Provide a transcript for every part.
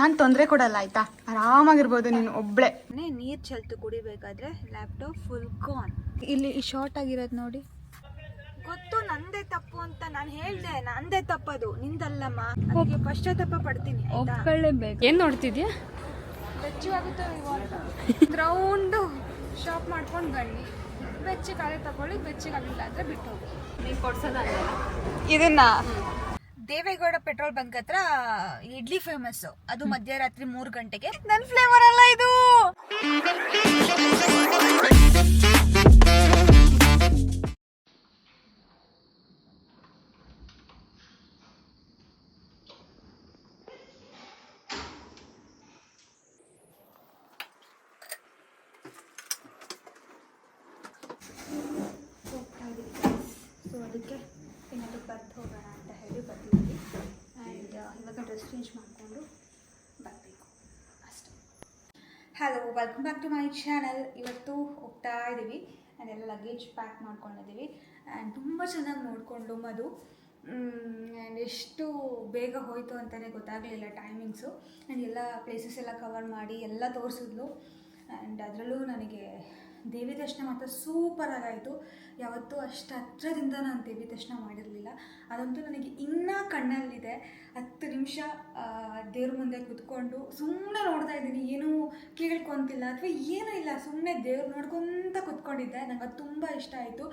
ನಾನು ತೊಂದರೆ ಕೊಡಲ್ಲ ಆಯ್ತಾ? ಆರಾಮಾಗಿರ್ಬೋದು ನೀನು ಒಬ್ಳೆ. ನೀರು ಚೆಲ್ತು ಕುಡಿಬೇಕಾದ್ರೆ ಲ್ಯಾಪ್ಟಾಪ್ ಫುಲ್ ಕಾನ್ ಇಲ್ಲಿ ಈ ಶಾರ್ಟ್ ಆಗಿರೋದು ನೋಡಿ. ಗೊತ್ತು ನಂದೇ ತಪ್ಪು ಅಂತ ನಾನು ಹೇಳ್ದೆ. ನಂದೇ ತಪ್ಪದು. ನಿಂದಲ್ಲಮ್ಮ. ಅದಕ್ಕೆ ಪಶ್ಚಾತ್ತಾಪ ಪಡ್ತೀನಿ ಏನ್ ನೋಡ್ತಿದ್ಯಾ? ಗ್ರೌಂಡು ಶಾಪ್ ಮಾಡ್ಕೊಂಡು ಬನ್ನಿ. ಬೆಚ್ಚಗಾಲೆ ತಗೊಳ್ಳಿ ಬೆಚ್ಚಿಗಾಗಿಲ್ಲ ಅಂದ್ರೆ ಬಿಟ್ಟು ಹೋಗಿ ಇದನ್ನ ದೇವೇಗೌಡ ಪೆಟ್ರೋಲ್ ಬಂಕ್ ಹತ್ರ ಇಡ್ಲಿ ಫೇಮಸ್ ಅದು ಮಧ್ಯರಾತ್ರಿ ಮೂರು ಗಂಟೆಗೆ. ನನ್ನ ಫ್ಲೇವರ್ ಅಲ್ಲ ಇದು. ಅದಕ್ಕೆ ಏನಾದರೂ ಬರ್ತು ಹೋಗೋಣ ಅಂತ ಹೇಳಿ ಬರ್ತೀವಿ ಆ್ಯಂಡ್ ಇವಾಗ ಡ್ರೆಸ್ ಚೇಂಜ್ ಮಾಡಿಕೊಂಡು ಬರಬೇಕು. ಅಷ್ಟೇ. Hello welcome back to my channel ಇವತ್ತು ಹೋಗ್ತಾ ಇದ್ದೀವಿ ಆ್ಯಂಡ್ ಎಲ್ಲ ಲಗೇಜ್ ಪ್ಯಾಕ್ ಮಾಡ್ಕೊಂಡಿದ್ದೀವಿ ಆ್ಯಂಡ್ ತುಂಬ ಚೆನ್ನಾಗಿ ನೋಡಿಕೊಂಡು ಮದು ಆ್ಯಂಡ್ ಎಷ್ಟು ಬೇಗ ಹೋಯಿತು ಅಂತಲೇ ಗೊತ್ತಾಗಲಿಲ್ಲ ಟೈಮಿಂಗ್ಸು ಆ್ಯಂಡ್ ಎಲ್ಲ ಪ್ಲೇಸಸ್ ಎಲ್ಲ ಕವರ್ ಮಾಡಿ ಎಲ್ಲ ತೋರಿಸಿದ್ಲು. ಆ್ಯಂಡ್ ಅದರಲ್ಲೂ ನನಗೆ ದೇವಿ ದರ್ಶನ ಮಾತ್ರ ಸೂಪರ್ ಆಗಾಯಿತು. ಯಾವತ್ತೂ ಅಷ್ಟು ಹತ್ರದಿಂದ ನಾನು ದೇವಿ ದರ್ಶನ ಮಾಡಿರಲಿಲ್ಲ. ಅದಂತೂ ನನಗೆ ಇನ್ನೂ ಕಣ್ಣಲ್ಲಿದೆ. ಹತ್ತು ನಿಮಿಷ ದೇವ್ರ ಮುಂದೆ ಕೂತ್ಕೊಂಡು ಸುಮ್ಮನೆ ನೋಡ್ತಾ ಇದ್ದೀನಿ. ಏನೂ ಕೇಳ್ಕೊತಿಲ್ಲ ಅಥವಾ ಏನೂ ಇಲ್ಲ. ಸುಮ್ಮನೆ ದೇವ್ರು ನೋಡ್ಕೊತ ಕೂತ್ಕೊಂಡಿದ್ದೆ. ನಂಗೆ ಅದು ತುಂಬ ಇಷ್ಟ ಆಯಿತು.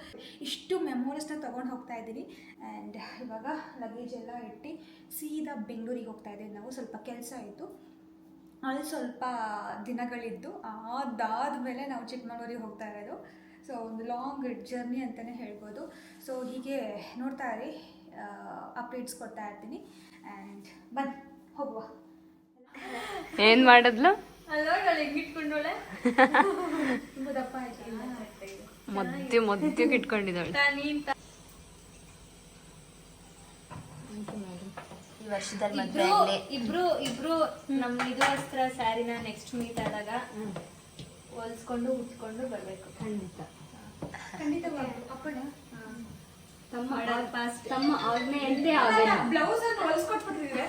ಇಷ್ಟು ಮೆಮೊರೀಸ್ನ ತೊಗೊಂಡು ಹೋಗ್ತಾ ಇದ್ದೀನಿ. ಆ್ಯಂಡ್ ಇವಾಗ ಲಗೇಜ್ ಎಲ್ಲ ಇಟ್ಟು ಸೀದಾ ಬೆಂಗಳೂರಿಗೆ ಹೋಗ್ತಾ ಇದ್ದೀವಿ ನಾವು ಸ್ವಲ್ಪ ಕೆಲಸ ಆಯಿತು. ಅಲ್ಲಿ ಸ್ವಲ್ಪ ದಿನಗಳಿದ್ದು ಅದಾದಮೇಲೆ ನಾವು ಚಿಕ್ಕಮಗಳೂರಿಗೆ ಹೋಗ್ತಾ ಇರೋದು. ಸೊ ಒಂದು ಲಾಂಗ್ ಜರ್ನಿ ಅಂತಲೇ ಹೇಳ್ಬೋದು. ಸೊ ಹೀಗೆ ನೋಡ್ತಾ ಇರಿ ಅಪ್ಡೇಟ್ಸ್ ಕೊಡ್ತಾ ಇರ್ತೀನಿ. ಆ್ಯಂಡ್ ಬನ್ನಿ ಹೋಗುವ. ಏನು ಮಾಡಿದ್ಲು? ತುಂಬ ದಪ್ಪ ಆಯ್ತು. ಮದ್ದೆ ಮದ್ದೆ ಇಟ್ಕೊಂಡಿದ್ದಾಳೆ ಈ ವರ್ಷದಲ್ಲಿ ಮದ್ವೆ ಇಬ್ರು ಇಬ್ರು ಇಬ್ರು ನಮ್ ಇದು ವಸ್ತ್ರ ಸ್ಯಾರಿನ ನೆಕ್ಸ್ಟ್ ಮೀಟ್ ಆದಾಗ ಹೊಲ್ಸ್ಕೊಂಡು ಉಟ್ಕೊಂಡು ಬರ್ಬೇಕು. ಖಂಡಿತ. ಖಂಡಿತ ಅಪ್ಪಣ್ಣ? ತಮ್ಮ ಪಾಸ್ ತಮ್ಮ ಆಜ್ಞೆಯಂತೆ ಆಗಲ್ಲ ಬ್ಲೌಸ್ ಅನ್ನು ಹೊಲ್ಸ್ಕೊಟ್ಬಿಟ್ಟಿದ್ರೆ.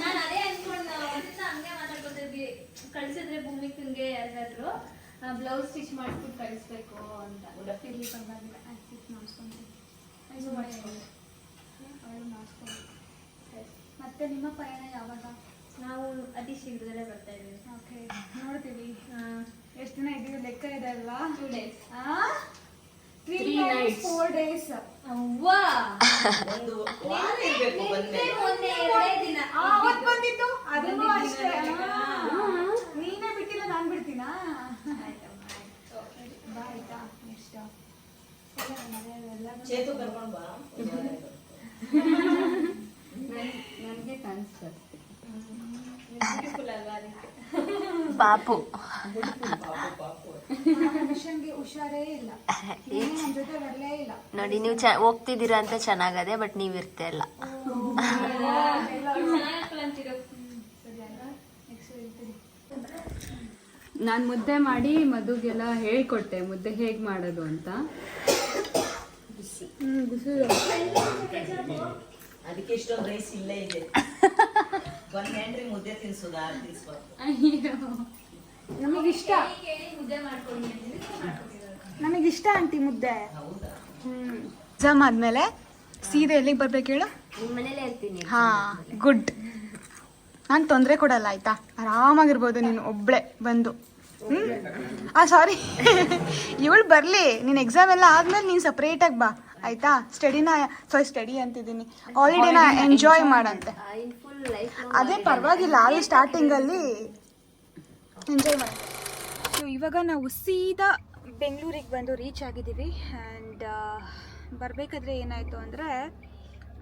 ನಾನ್ ಅದೇ ಅನ್ಕೊಂಡ್ ಹಂಗೆ ಮಾತಾಡ್ಕೊತಿದ್ವಿ. ಕಳ್ಸಿದ್ರೆ ಭೂಮಿ ತಿಂಗೆ ಯಾರಾದ್ರೂ ಬ್ಲೌಸ್ ಸ್ಟಿಚ್ ಮಾಡ್ಬಿಟ್ಟು ಕಳಿಸ್ಬೇಕು ಅಂತ. ಇರ್ಲಿ ಪರವಾಗಿಲ್ಲ ಸ್ಟಿಚ್ ಮಾಡಿಸ್ಕೊಂತೀನಿ ಮತ್ತೆ ನಿಮ್ಮ ಪಯಣ ಯಾವಾಗ? ನಾವು ಅತಿ ಶೀಘ್ರದಲ್ಲೇ ಬರ್ತಾ ಇದ್ದೀವಿ. ಓಕೆ. ನೋಡ್ತೀವಿ. ಎಷ್ಟು ದಿನ ಇದ್ದೀವಿ? ಲೆಕ್ಕ ಇದೆ ಅಲ್ವಾ? Two days three nights. Four days ಅವ್ವಾ! ಒಂದು ವಾರ ಇರ್ಬೇಕು ಬಂದ್ಮೇಲೆ ಒಂದೇ ಎರಡೇ ದಿನ. ಅವತ್ತು ಬಂದಿತ್ತು ಅದನ್ನು ಅಷ್ಟೇ. ನೀನೇ ಬಿಟ್ಟಿಲ್ಲ ನಾನು ಬಿಡ್ತೀನಾ? ಬಾಯ್ ಆಯ್ತಾ? ನೆಕ್ಸ್ಟ್ ಚೇತು ಕರ್ಕೊಂಡ್ ಬಾ. ನನಗೆ ಕಾಣಿಸ್ತದೆ ಬ್ಯೂಟಿಫುಲ್ ಅಲ್ವಾ ಅದಕ್ಕೆ ಪಾಪು. ಮಿಷನ್ಗೆ ಹುಷಾರೇ ಇಲ್ಲ. ನೀನು ನನ್ನ ಜೊತೆ ಬರಲೇ ಇಲ್ಲ. ನೋಡಿ ನೀವು ಚ ಹೋಗ್ತಿದ್ದೀರಾ ಅಂತ ಚೆನ್ನಾಗದೆ ಬಟ್ ನೀವ್ ಇರ್ತಾ ಇಲ್ಲ. ನಾನು ಮುದ್ದೆ ಮಾಡಿ ಮಧುಗೆಲ್ಲ ಹೇಳ್ಕೊಟ್ಟೆ ಮುದ್ದೆ ಹೇಗ್ ಮಾಡೋದು ಅಂತ. ಅದಕ್ಕೆ ಇಷ್ಟೊಂದು ರೈಸ್ ಇಲ್ಲೇ ಇದೆ. ಒಂದ್ ಹೆಂಡ್ರಿ ಮುದ್ದೆ ತಿನ್ಸೋದು ನಮಗಿಷ್ಟ. ನಮಗಿಷ್ಟ ಆಂಟಿ ಮುದ್ದೆ. ಎಕ್ಸಾಮ್ ಆದಮೇಲೆ ಸೀದಾ ಎಲ್ಲಿಗೆ ಬರ್ಬೇಕು ಹೇಳು? ಹಾಂ ಗುಡ್. ನಾನು ತೊಂದರೆ ಕೊಡಲ್ಲ ಆಯ್ತಾ? ಆರಾಮಾಗಿರ್ಬೋದು ನೀನು ಒಬ್ಳೆ ಬಂದು. ಹ್ಞೂ ಆ ಸಾರಿ ಇವಳು ಬರಲಿ. ನೀನು ಎಕ್ಸಾಮ್ ಎಲ್ಲ ಆದ್ಮೇಲೆ ನೀನು ಸಪ್ರೇಟಾಗಿ ಬಾ. ಆಯ್ತಾ? ಸ್ಟಡಿನ ಸಾರಿ ಸ್ಟಡಿ ಅಂತಿದ್ದೀನಿ. ಹಾಲಿಡೇನ ಎಂಜಾಯ್ ಮಾಡಂತೆ. ಅದೇ ಪರವಾಗಿಲ್ಲ. ಅಲ್ಲಿ ಸ್ಟಾರ್ಟಿಂಗಲ್ಲಿ ಎಂಜಾಯ್ ಮಾಡಿ. ಸೊ ಇವಾಗ ನಾವು ಸೀದಾ ಬೆಂಗಳೂರಿಗೆ ಬಂದು ರೀಚ್ ಆಗಿದ್ದೀವಿ. ಆ್ಯಂಡ್ ಬರಬೇಕಾದ್ರೆ ಏನಾಯಿತು ಅಂದರೆ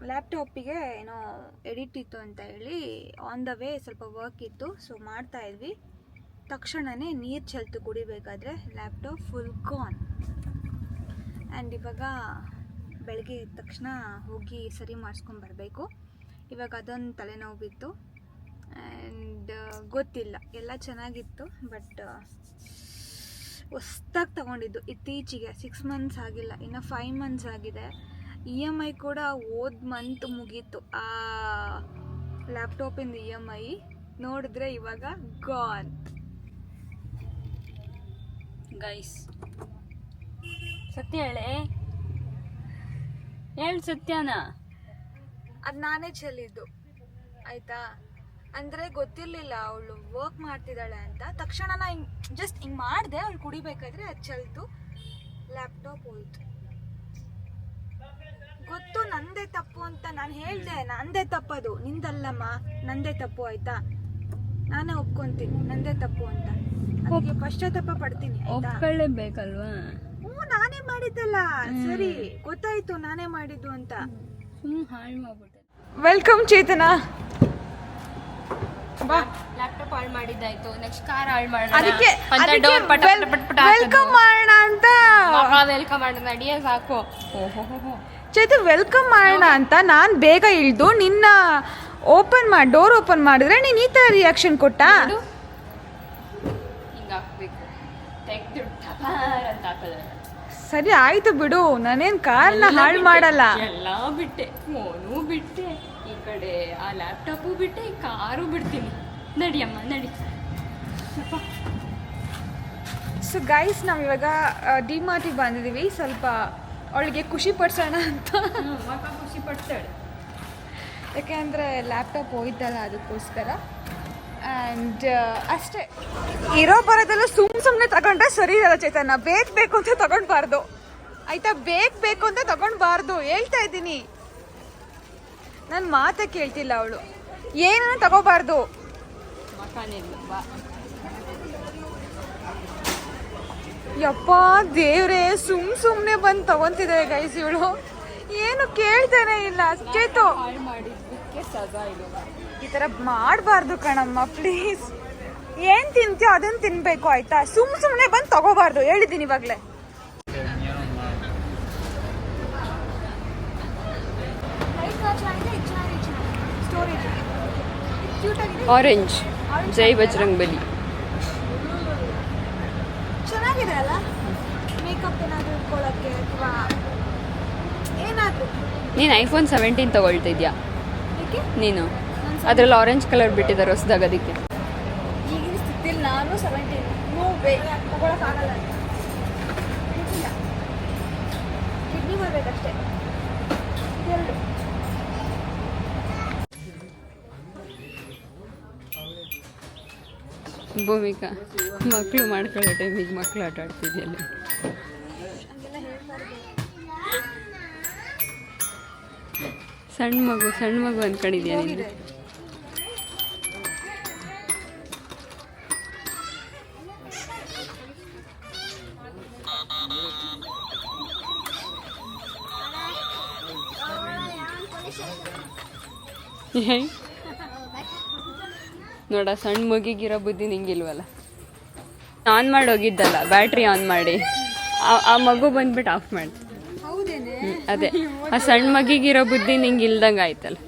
ಲ್ಯಾಪ್ಟಾಪಿಗೆ ಏನೋ ಎಡಿಟ್ ಇತ್ತು ಅಂತ ಹೇಳಿ ಆನ್ ದ ವೇ ಸ್ವಲ್ಪ ವರ್ಕ್ ಇತ್ತು. ಸೊ ಮಾಡ್ತಾ ಇದ್ವಿ. ತಕ್ಷಣವೇ ನೀರು ಚೆಲ್ತು ಕುಡಿಬೇಕಾದ್ರೆ ಲ್ಯಾಪ್ಟಾಪ್ ಫುಲ್ ಗಾನ್ ಆ್ಯಂಡ್ ಇವಾಗ ಬೆಳಗ್ಗೆ ಎದ್ದ ತಕ್ಷಣ ಹೋಗಿ ಸರಿ ಮಾಡಿಸ್ಕೊಂಡು ಬರಬೇಕು. ಇವಾಗ ಅದೊಂದು ತಲೆನೋವು ಬಿತ್ತು ಆ್ಯಂಡ್ ಗೊತ್ತಿಲ್ಲ. ಎಲ್ಲ ಚೆನ್ನಾಗಿತ್ತು ಬಟ್ ಹೊಸ್ದಾಗಿ ತಗೊಂಡಿದ್ದು. ಇತ್ತೀಚೆಗೆ ಸಿಕ್ಸ್ ಮಂತ್ಸ್ ಆಗಿಲ್ಲ, ಇನ್ನು ಫೈವ್ ಮಂತ್ಸ್ ಆಗಿದೆ. ಇ ಎಂ ಐ ಕೂಡ ಓದ್ ಮಂತ್ ಮುಗೀತು. ಆ ಲ್ಯಾಪ್ಟಾಪಿಂದ ಇ ಎಂ ಐ ನೋಡಿದ್ರೆ ಇವಾಗ ಗಾನ್ ಗೈಸ್ ಸತ್ಯ ಹೇಳೆ ಹೇಳು ಸತ್ಯನ. ಅದು ನಾನೇ ಚೆಲ್ಲಿದ್ದು. ಆಯ್ತಾ? ಅಂದರೆ ಗೊತ್ತಿರಲಿಲ್ಲ ಅವಳು ವರ್ಕ್ ಮಾಡ್ತಿದ್ದಾಳೆ ಅಂತ. ತಕ್ಷಣ ನಾ ಹಿಂಗ್ ಜಸ್ಟ್ ಹಿಂಗ್ ಮಾಡಿದೆ, ಅವಳು ಕುಡಿಬೇಕಾದ್ರೆ ಅದು ಚೆಲ್ತು. ಲ್ಯಾಪ್ಟಾಪ್ ಹೋಯ್ತು. ಗೊತ್ತು ನಂದೇ ತಪ್ಪು ಅಂತ ನಾನು ಹೇಳ್ದೆ, ನಂದೇ ತಪ್ಪದು. ನಿಂದಲ್ಲಮ್ಮ, ನಂದೇ ತಪ್ಪು, ಆಯ್ತಾ? ನಾನೇ ಒಪ್ಕೊಂತೀನಿ ನಂದೇ ತಪ್ಪು ಅಂತ. ಅದಕ್ಕೆ ಪಶ್ಚಾತ್ತಾಪ ಪಡ್ತೀನಿ ಆಯ್ತಾ? ಒಪ್ಕೊಳ್ಳೇಬೇಕಲ್ವಾ ಹ್ಞೂ ನಾನೇ ಮಾಡಿದ್ದಲ್ಲ. ಸರಿ ಗೊತ್ತಾಯ್ತು ನಾನೇ ಮಾಡಿದ್ದು ಅಂತ. ಸುಮ್ಮನೆ ಹಾಳು ಮಾಡ್ಬಿಟ್ಟೆ. ವೆಲ್ಕಮ್ ಚೇತನಾ. ಬಾ. ಲ್ಯಾಪ್ಟಾಪ್ ಹಾಳು ಮಾಡಿದ್ದಾಯ್ತು ನೆಕ್ಸ್ಟ್ ಕಾರ್ ಹಾಳು ಮಾಡೋಣ. ಅದಕ್ಕೆ ಡೋರ್ ಪಟ ಪಟ ಪಟ ಪಟ ವೆಲ್ಕಮ್ ಮಾಡೋಣ ಅಂತ. ವೆಲ್ಕಮ್ ಮಾಡೋಣ ನಡಿಯೇ ಸಾಕು. ಚೇತು ವೆಲ್ಕಮ್ ಮಾಡೋಣ ಅಂತ ನಾನು ಬೇಗ ಇಳ್ದು ನಿನ್ನ ಓಪನ್ ಮಾಡಿ ಡೋರ್ ಓಪನ್ ಮಾಡಿದ್ರೆ ನೀನು ಈ ಥರ ರಿಯಾಕ್ಷನ್ ಕೊಟ್ಟ? ಸರಿ ಆಯ್ತು ಬಿಡು. ನಾನೇನು ಕಾರ್ನ ಹಾಳು ಮಾಡಲ್ಲ. ಎಲ್ಲ ಬಿಟ್ಟೆ. ಫೋನು ಬಿಟ್ಟೆ. ಈ ಕಡೆ ಆ ಲ್ಯಾಪ್ಟಾಪು ಬಿಟ್ಟೆ ಕಾರು ಬಿಡ್ತೀನಿ. ನಡಿಯಮ್ಮ ನಡಿ. ಸೊ ಗೈಸ್ ನಾವು ಇವಾಗ ಡಿ ಮಾರ್ಟಿಗೆ ಬಂದಿದ್ದೀವಿ ಸ್ವಲ್ಪ ಅವಳಿಗೆ ಖುಷಿ ಪಡಿಸೋಣ ಅಂತ. ಖುಷಿ ಪಡ್ತಾಳೆ. ಯಾಕೆಂದರೆ ಲ್ಯಾಪ್ಟಾಪ್ ಹೋಯ್ತಲ್ಲ ಅದಕ್ಕೋಸ್ಕರ. ಆ್ಯಂಡ್ ಅಷ್ಟೇ. ಇರೋ ಬರೋದೆಲ್ಲ ಸುಮ್ ಸುಮ್ಮನೆ ತಗೊಂಡ್ರೆ ಸರಿ ಇರಲ್ಲ ಚೈತನ್ಯ. ಬೇಕು ಬೇಕು ಅಂತ ತಗೊಂಡ್ಬಾರ್ದು. ಆಯ್ತಾ? ಬೇಕು ಬೇಕು ಅಂತ ತಗೊಂಡ್ಬಾರ್ದು. ಹೇಳ್ತಾ ಇದ್ದೀನಿ. ನನ್ನ ಮಾತ ಕೇಳ್ತಿಲ್ಲ ಅವಳು. ಏನನ್ನ ತಗೋಬಾರ್ದು. ಯಪ್ಪ ದೇವ್ರೆ, ಸುಮ್ ಸುಮ್ಮನೆ ಬಂದು ತಗೊಂತಿದ್ದಾರೆ ಗೈಸ್ ಇವಳು. ಏನು ಕೇಳ್ತಾನೆ ಇಲ್ಲ. ಚೇತು. ಈ ತರ ಮಾಡಬಾರ್ದು ಕಣಮ್ಮ ಪ್ಲೀಸ್ ಏನ್ ತಿಂತೀಯೋ ಅದನ್ನ ತಿನ್ಬೇಕು ಆಯ್ತಾ? ಸುಮ್ ಸುಮ್ನೆ ಬಂದು ತಗೋಬಾರ್ದು. ಹೇಳಿದ್ದೀನಿ ಇವಾಗ್ಲೇ. ಆರೆಂಜ್ ಜೈ ಬಜರಂಗ್ ಬಲಿ ಚೆನ್ನಾಗಿದೆ ಅಲ್ಲ? ಮೇಕಪ್ ಏನಾದರೂ ಇಟ್ಕೊಳ್ಳೋಕ್ಕೆ ಅಥವಾ ಏನಾದರೂ ನೀನು ಐಫೋನ್ ಸೆವೆಂಟೀನ್ ತಗೊಳ್ತಿದ್ಯಾ ಏಕೆ ನೀನು? ಅದರಲ್ಲಿ ಆರೆಂಜ್ ಕಲರ್ ಬಿಟ್ಟಿದ್ದಾರೆ ಹೊಸದಾಗ ಅದಕ್ಕೆ ಈಗಿನ ಸ್ಥಿತಿಲಿ ನಾನು ಸೆವೆಂಟೀನ್ ನೋ ವೇ ತಗೊಳಕ್ಕಾಗಲ್ಲ ಇಲ್ಲ ಕಿಡ್ನಿ ಬರ್ಬೇಕಷ್ಟೇ. ಎರಡು. ಭೂಮಿಕಾ ಮಕ್ಕಳು ಮಾಡ್ಕೊಳ್ಳೋ ಟೈಮಿಗೆ ಮಕ್ಕಳು ಆಟ ಆಡ್ತಿದ್ಯಲ್ಲ. ಸಣ್ಣ ಮಗು ಸಣ್ಣ ಮಗು ಅಂದ್ಕೊಂಡಿದ್ಯಾ ನೀನು. ನೋಡ ಸಣ್ಣ ಮಗಿಗಿರೋ ಬುದ್ಧಿ ನಿಂಗಿಲ್ವಲ್ಲ? ಆನ್ ಮಾಡಿ ಹೋಗಿದ್ದಲ್ಲ ಬ್ಯಾಟ್ರಿ ಆನ್ ಮಾಡಿ. ಆ- ಮಗು ಬಂದ್ಬಿಟ್ಟು ಆಫ್ ಮಾಡಿ ಅದೇ. ಆ ಸಣ್ಣ ಮಗಿಗಿರೋ ಬುದ್ಧಿ ನಿಂಗೆ ಇಲ್ದಂಗೆ ಆಯ್ತಲ್ಲ.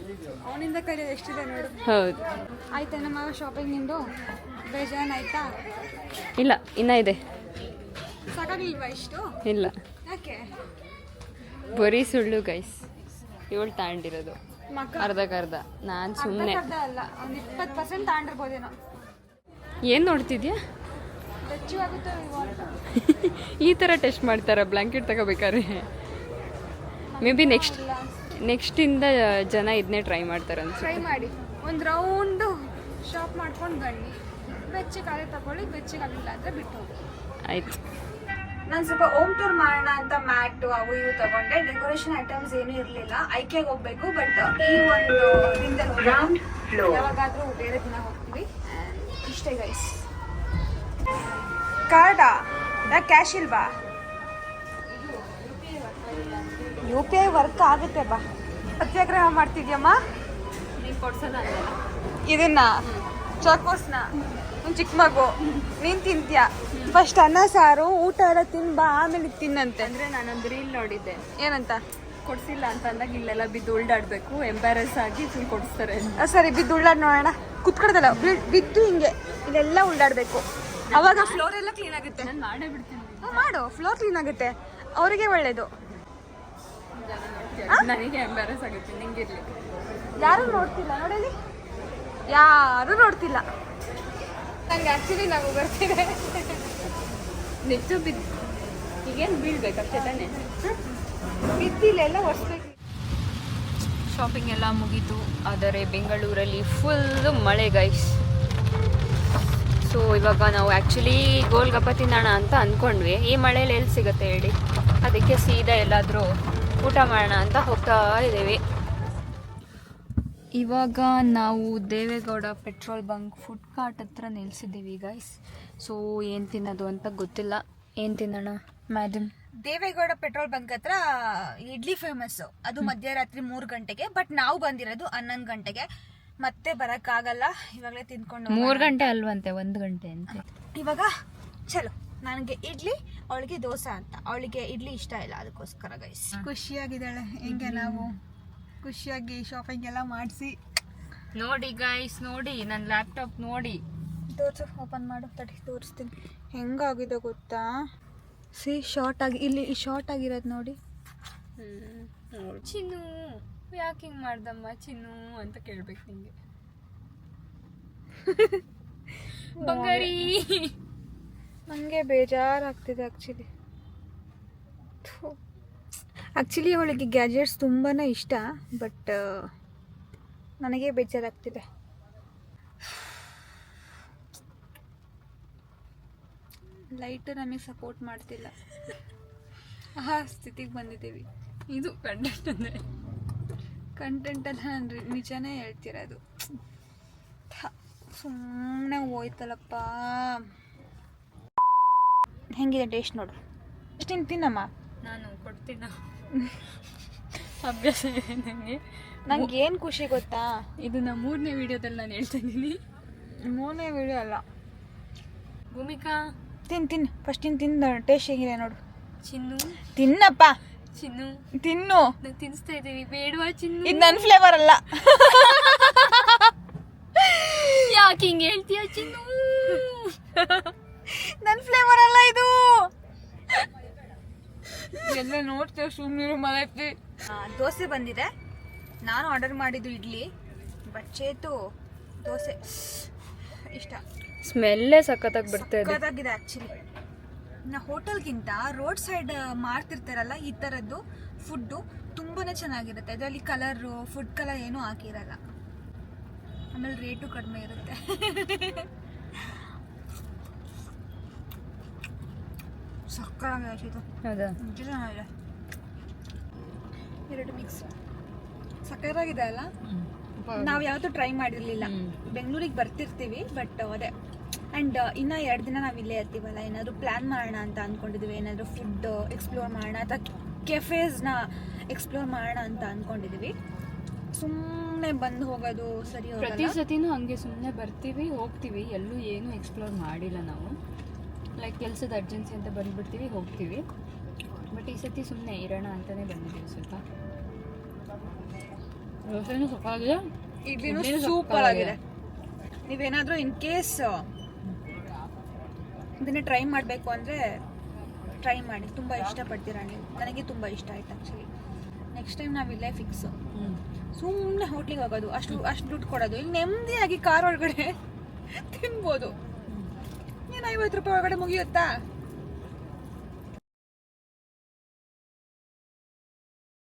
ಅವನಿಂದ ಕಲಿಯೋದು ಎಷ್ಟಿದೆ ನೋಡು. ಹೌದು. ಆಯ್ತಾ ನಮ್ಮ ಶಾಪಿಂಗ್ ನಿಂದು? ಬೇಜಾನ್ ಆಯ್ತಾ? ಇಲ್ಲ ಇನ್ನ ಇದೆ. ಸಾಕಾಗಿಲ್ವಾ ಇಷ್ಟು? ಇಲ್ಲ. ಯಾಕೆ? ಬರೀ ಸುಳ್ಳು ಗೈಸ್ ಇವಳು ತಾಂಡಿರೋದು. ಅರ್ಧಕ್ಕರ್ಧ ನಾನು ಸುಮ್ಮನೆ ಅಲ್ಲ ಒಂದು ಇಪ್ಪತ್ತು ಪರ್ಸೆಂಟ್ ತಾಂಡಿರ್ಬೋದೇನೋ. ಏನು ನೋಡ್ತಿದ್ಯಾ? ಈ ಥರ ಟೆಸ್ಟ್ ಮಾಡ್ತಾರ? ಬ್ಲ್ಯಾಂಕೆಟ್ ತಗೋಬೇಕಾದ್ರೆ? ಮೇ ಬಿ ನೆಕ್ಸ್ಟ್ ನೆಕ್ಸ್ಟಿಂದ ಜನ ಇದನ್ನೇ ಟ್ರೈ ಮಾಡ್ತಾರೆ ಅನ್ಸುತ್ತೆ. ಟ್ರೈ ಮಾಡಿ. ಒಂದು ರೌಂಡು ಶಾಪ್ ಮಾಡ್ಕೊಂಡು ಬನ್ನಿ. ಬೆಚ್ಚಗಾದ್ರೆ ತಗೊಳ್ಳಿ ಬೆಚ್ಚಗಾಗಿಲ್ಲ ಅಂದರೆ ಬಿಟ್ಟು ಹೋಗಿ ಆಯ್ತು. ನಾನು ಸ್ವಲ್ಪ ಓಮ್ ಟೂರ್ ಮಾಡೋಣ ಅಂತ ಮ್ಯಾಟ್ ಅವು ಇವು ತಗೊಂಡೆ. ಡೆಕೋರೇಷನ್ ಐಟಮ್ಸ್ ಏನೂ ಇರಲಿಲ್ಲ. ಐಕೆಗೆ ಹೋಗ್ಬೇಕು ಬಟ್ ಈ ಒಂದು ದಿನದಲ್ಲಿ ಯಾವಾಗಾದ್ರೂ ಬೇರೆ ದಿನ ಹೋಗ್ತೀವಿ. ಇಷ್ಟೇ ಗೈಸ್ ಕಾರ್ಡಾ ನಾ ಕ್ಯಾಶ್ ಇಲ್ವಾ? ಯು ಪಿ ಐ ವರ್ಕ್ ಆಗುತ್ತೆ ಬಾ. ಸತ್ಯಾಗ್ರಹ ಮಾಡ್ತಿದ್ಯಮ್ಮ? ಇದನ್ನ ಚಾಕೋಸ್ನ ಒಂದು ಚಿಕ್ಕ ಮಗು ನೀನ್ ತಿಂತೀಯ? ಫಸ್ಟ್ ಅನ್ನ ಸಾರು ಊಟ ಎಲ್ಲ ತಿನ್ ಬಾ ಆಮೇಲೆ ತಿನ್ನಂತೆ. ಅಂದರೆ ನಾನೊಂದು ರೀಲ್ ನೋಡಿದ್ದೆ. ಏನಂತ? ಕೊಡ್ಸಿಲ್ಲ ಅಂತ ಅಂದಾಗ ಇಲ್ಲೆಲ್ಲ ಬಿದ್ದು ಉಲ್ಡಾಡ್ಬೇಕು ಎಂಬಾರಸ್ ಆಗಿ ಫುಲ್ ಕೊಡಿಸ್ತಾರೆ ಸರಿ ಬಿದ್ದು ಉಳ್ಳಾಡ್ ನೋಡೋಣ. ಕುತ್ಕೊಡ್ದಲ್ಲ ಬಿದ್ದು ಹಿಂಗೆ ಇಲ್ಲೆಲ್ಲ ಉಳ್ಳಾಡ್ಬೇಕು ಅವಾಗ ಫ್ಲೋರ್ ಎಲ್ಲ ಕ್ಲೀನ್ ಆಗುತ್ತೆ. ನಾನು ಮಾಡೇ ಬಿಡ್ತೀನಿ. ಮಾಡು ಫ್ಲೋರ್ ಕ್ಲೀನ್ ಆಗುತ್ತೆ. ಅವರಿಗೆ ಒಳ್ಳೇದು. ನನಗೆ ಎಂಬಾರಸ್ ಆಗುತ್ತೆ ನಿಂಗಿರ್ಲಿ. ಯಾರು ನೋಡ್ತಿಲ್ಲ ನೋಡಲಿ. ಯಾರು ನೋಡ್ತಿಲ್ಲ. ನಂಗೆ ಆಕ್ಚುಲಿ ನಾವು ಬರ್ತಿದೆ ನೆಚ್ಚು ಬಿದ್ದು ಈಗೇನು ಬೀಳ್ಬೇಕಷ್ಟೇ ತಾನೆ? ಬಿದ್ದಿಲ್ಲ ಎಲ್ಲ ಒರೆಸ್ಬೇಕು. ಶಾಪಿಂಗ್ ಎಲ್ಲ ಮುಗೀತು ಆದರೆ ಬೆಂಗಳೂರಲ್ಲಿ ಫುಲ್ ಮಳೆ ಗೈಸ್ ಸೊ ಇವಾಗ ನಾವು ಆ್ಯಕ್ಚುಲಿ ಗೋಲ್ಗಪ್ಪ ತಿನ್ನೋಣ ಅಂತ ಅಂದ್ಕೊಂಡ್ವಿ ಈ ಮಳೇಲಿ ಎಲ್ಲಿ ಸಿಗುತ್ತೆ ಹೇಳಿ? ಅದಕ್ಕೆ ಸೀದಾ ಎಲ್ಲಾದರೂ ಊಟ ಮಾಡೋಣ ಅಂತ ಹೋಗ್ತಾ ಇದ್ದೀವಿ. ಇವಾಗ ನಾವು Devegowda petrol bunk food cart ಹತ್ರ ನಿಲ್ಸಿದ್ದೀವಿ ಗೈಸ್ ಸೊ ಏನು ತಿನ್ನೋದು ಅಂತ ಗೊತ್ತಿಲ್ಲ. ಏನು ತಿನ್ನೋಣ ಮ್ಯಾಡಮ್ ದೇವೇಗೌಡ ಪೆಟ್ರೋಲ್ ಬಂಕ್ ಹತ್ರ ಇಡ್ಲಿ ಫೇಮಸ್ ಅದು ಮಧ್ಯರಾತ್ರಿ ಮೂರು ಗಂಟೆಗೆ ಬಟ್ ನಾವು ಬಂದಿರೋದು ಹನ್ನೊಂದು ಗಂಟೆಗೆ. ಮತ್ತೆ ಬರಕ್ಕಾಗಲ್ಲ. ಇವಾಗಲೇ ತಿನ್ಕೊಂಡು ಮೂರು ಗಂಟೆ ಅಲ್ವಂತೆ ಒಂದು ಗಂಟೆ ಅಂತ. ಇವಾಗ ಚಲೋ. ನನಗೆ ಇಡ್ಲಿ ಅವಳಿಗೆ ದೋಸೆ ಅಂತ. ಅವಳಿಗೆ ಇಡ್ಲಿ ಇಷ್ಟ ಇಲ್ಲ ಅದಕ್ಕೋಸ್ಕರ ಗೈಸ್ ಖುಷಿಯಾಗಿದ್ದಾಳೆ. ಹೆಂಗೆ ನಾವು ಖುಷಿಯಾಗಿ ಶಾಪಿಂಗ್ ಎಲ್ಲ ಮಾಡಿಸಿ. ನೋಡಿ ಗೈಸ್ ನೋಡಿ ನನ್ನ ಲ್ಯಾಪ್ಟಾಪ್ ನೋಡಿ. ತೋರ್ಸು ಓಪನ್ ಮಾಡು ತಡಿ ತೋರಿಸ್ತೀನಿ. ಹೆಂಗಾಗಿದೆ ಗೊತ್ತಾ? ಸಿ ಶಾರ್ಟ್ ಆಗಿ ಇಲ್ಲಿ ಶಾರ್ಟ್ ಆಗಿರೋದು ನೋಡಿ. ಚಿನ್ನು ಯಾಕೆ ಹಿಂಗೆ ಮಾಡ್ದಮ್ಮ ಚಿನ್ನು ಅಂತ ಕೇಳ್ಬೇಕು ನಿಮಗೆ ಬಂಗಾರಿ. ನನಗೆ ಬೇಜಾರಾಗ್ತಿದೆ ಆ್ಯಕ್ಚುಲಿ ಆ್ಯಕ್ಚುಲಿ ಅವಳಿಗೆ ಗ್ಯಾಜೆಟ್ಸ್ ತುಂಬಾ ಇಷ್ಟ ಬಟ್ ನನಗೆ ಬೇಜಾರಾಗ್ತಿದೆ. ಲೈಟ್ ನಮಗೆ ಸಪೋರ್ಟ್ ಮಾಡ್ತಿಲ್ಲ. ಆ ಸ್ಥಿತಿಗೆ ಬಂದಿದ್ದೀವಿ. ಇದು ಕಂಟೆಂಟ್ ಅಂದರೆ. ಕಂಟೆಂಟ್ ಅಲ್ಲ ನಾನು ನಿಜನೇ ಹೇಳ್ತಿರೋದು. ಸುಮ್ಮನೆ ಹೋಯ್ತಲ್ಲಪ್ಪ. ಹೆಂಗಿದೆ ಟೇಸ್ಟ್ ನೋಡು. ಎಷ್ಟು ತಿನ್ನಮ್ಮ? ನಾನು ಕೊಡ್ತೀನ? ಅಭ್ಯಾಸ ಇದೆ ನನಗೆ ನಂಗೆ ಏನು ಖುಷಿ ಗೊತ್ತಾ? ಇದು ನಾ ಮೂರನೇ ವಿಡಿಯೋದಲ್ಲಿ ನಾನು ಹೇಳ್ತಾ ಇದ್ದೀನಿ. ಮೂರನೇ ವಿಡಿಯೋ ಅಲ್ಲ. ಭೂಮಿಕಾ? ತಿನ್ ತಿನ್. ಫಸ್ಟ್ ತಿನ್ ತಿಂದ ಟೇಸ್ಟ್ ಹೇಗಿದೆ ನೋಡು. ಚಿನ್ನು? ತಿನ್ನಪ್ಪ. ಚಿನ್ನು? ತಿನ್ನು. ತಿನ್ಸ್ತಾ ತಿನ್ನಿಸ್ತಾ ಇದ್ದೀವಿ ಬೇಡವಾ ಚಿನ್ನು? ಇದು ನನ್ನ ಫ್ಲೇವರ್ ಅಲ್ಲ. ಯಾಕೆ ಹಿಂಗೆ ಹೇಳ್ತೀಯ ಚಿನ್ನು? ನನ್ನ ಫ್ಲೇವರ್ ಅಲ್ಲ ಇದು. ಎಲ್ಲ ನೋಡ್ತೇವೆ ಸುಮ್ಮನೆ ಮಲೈತಿ ದೋಸೆ ಬಂದಿದೆ. ನಾನು ಆರ್ಡರ್ ಮಾಡಿದ್ದು ಇಡ್ಲಿ ಬಟ್ ಚೇತು ದೋಸೆ ಇಷ್ಟ. ಸ್ಮೆಲ್ಲೇ ಸಖತ್ತಾಗಿ ಬರ್ತಾ ಇದೆ. ಸಕ್ಕತ್ತಾಗಿದೆ ಆ್ಯಕ್ಚುಲಿ ನಾ ಹೋಟೆಲ್ಗಿಂತ ರೋಡ್ ಸೈಡ್ ಮಾಡ್ತಿರ್ತಾರಲ್ಲ ಈ ಥರದ್ದು ಫುಡ್ಡು ತುಂಬಾ ಚೆನ್ನಾಗಿರುತ್ತೆ. ಅದರಲ್ಲಿ ಕಲರು ಫುಡ್ ಕಲರ್ ಏನೂ ಹಾಕಿರಲ್ಲ. ಆಮೇಲೆ ರೇಟು ಕಡಿಮೆ ಇರುತ್ತೆ. ಸಕ್ಕತ್ತಾಗಿದೆ ಇದು. ಹೌದಾ? ನಿಜ ಚೆನ್ನಾಗಿದೆ. ಎರಡು ಮಿಕ್ಸ್ ಸಕ್ಕರಾಗಿದೆ ಅಲ್ಲ? ನಾವು ಯಾವತ್ತೂ ಟ್ರೈ ಮಾಡಿರಲಿಲ್ಲ. ಬೆಂಗಳೂರಿಗೆ ಬರ್ತಿರ್ತೀವಿ ಬಟ್ ಅದೇ. ಆ್ಯಂಡ್ ಇನ್ನ ಎರಡು ದಿನ ನಾವು ಇಲ್ಲೇ ಇರ್ತೀವಲ್ಲ ಏನಾದರೂ ಪ್ಲ್ಯಾನ್ ಮಾಡೋಣ ಅಂತ ಅಂದ್ಕೊಂಡಿದ್ವಿ ಏನಾದರೂ ಫುಡ್ ಎಕ್ಸ್ಪ್ಲೋರ್ ಮಾಡೋಣ ಅಥವಾ ಕೆಫೇಸ್ನ ಎಕ್ಸ್ಪ್ಲೋರ್ ಮಾಡೋಣ ಅಂತ ಅಂದ್ಕೊಂಡಿದ್ವಿ ಸುಮ್ಮನೆ ಬಂದು ಹೋಗೋದು ಸರಿ ಪ್ರತಿ ಸತಿನೂ ಹಂಗೆ ಸುಮ್ಮನೆ ಬರ್ತೀವಿ ಹೋಗ್ತೀವಿ ಎಲ್ಲೂ ಏನೂ ಎಕ್ಸ್ಪ್ಲೋರ್ ಮಾಡಿಲ್ಲ ನಾವು. ಲೈಕ್ ಕೆಲಸದ ಅರ್ಜೆನ್ಸಿ ಅಂತ ಬಂದ್ಬಿಡ್ತೀವಿ ಹೋಗ್ತೀವಿ. ಬಟ್ ಈ ಸತಿ ಸುಮ್ಮನೆ ಇರೋಣ ಅಂತಲೇ ಬಂದಿದ್ದೀವಿ ಸ್ವಲ್ಪ. ದೋಸೆನೂ ಇಡ್ಲಿನೂ ಇಡ್ಲಿನೂ ಸೂಪರ್ ಆಗಿದೆ. ನೀವೇನಾದರೂ ಇನ್ ಕೇಸ್ ಇದನ್ನೇ ಟ್ರೈ ಮಾಡಬೇಕು ಅಂದರೆ ಟ್ರೈ ಮಾಡಿ. ತುಂಬ ಇಷ್ಟಪಡ್ತೀರಾ ನೀವು? ನನಗೆ ತುಂಬ ಇಷ್ಟ ಆಯ್ತು ಆ್ಯಕ್ಚುಲಿ ನೆಕ್ಸ್ಟ್ ಟೈಮ್ ನಾವು ಇಲ್ಲೇ ಫಿಕ್ಸು ಸುಮ್ಮನೆ ಹೋಟ್ಲಿಗೆ ಹೋಗೋದು ಅಷ್ಟು ಅಷ್ಟು ದುಡ್ಡು ಕೊಡೋದು. ಇಲ್ಲಿ ನೆಮ್ಮದಿಯಾಗಿ ಕಾರ್ ಒಳಗಡೆ ತಿನ್ಬೋದು. ಐವತ್ತು ರೂಪಾಯಿ ಒಳಗಡೆ ಮುಗಿಯುತ್ತಾ?